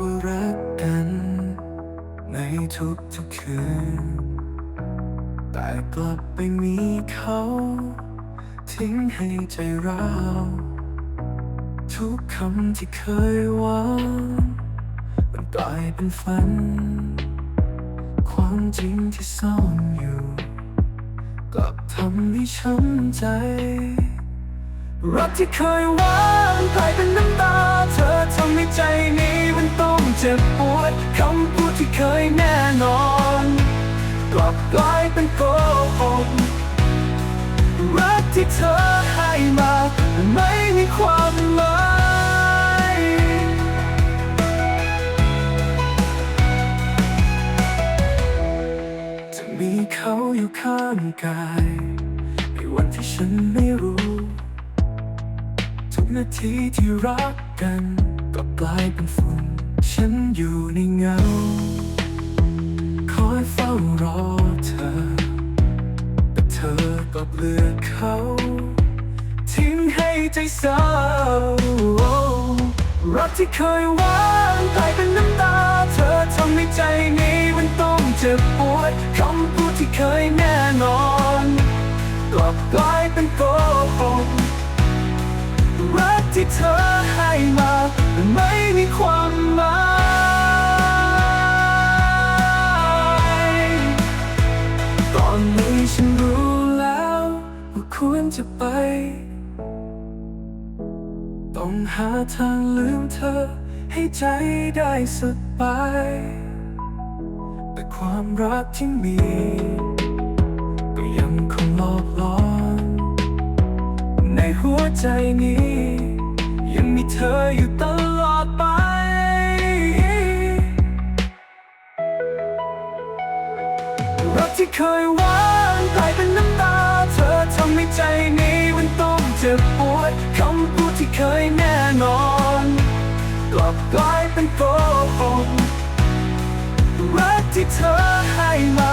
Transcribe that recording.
ว่ารักกัน ในทุกทุกคืน แต่กลับไปมีเขา ทิ้งให้ใจเราทุกคำที่เคยหวังมันกลายเป็นฝัน ความจริงที่ซ่อนอยู่กลับทำให้ช้ำใจ รักที่เคยหวานกลายเป็นน้ำตา เธอทำให้ใจ กลับกลายเป็นโกหกรักที่เธอให้มาไม่มีความหมายจะมีเขาอยู่ข้างกายในวันที่ฉันไม่รู้ ทุกนาทีที่รักกันก็กลายเป็นฝุ่นฉันอยู่ในเงา ก็เลือกเขา ทิ้งให้ใจเศร้ารักที่เคยหวานกลายเป็นน้ำตา เธอทำให้ใจนี้มันต้องเจ็บปวดคำพูดที่เคยแน่นอนกลับกลายเป็นโกหกรักที่เธอให้มาไม่มีความหมาย ตอนนี้ฉันรู้ ควรจะไป ต้องหาทางลืมเธอ ให้ใจได้สบาย แต่ความรักที่มี ก็ยังคงหลอกหลอน ในหัวใจนี้ ยังมีเธออยู่ตลอดไปรักที่เคยหว จ็บปวดคำพูดที่เคยแน่นอนกลับกลายเป็นโกหกรักที่เธอให้มา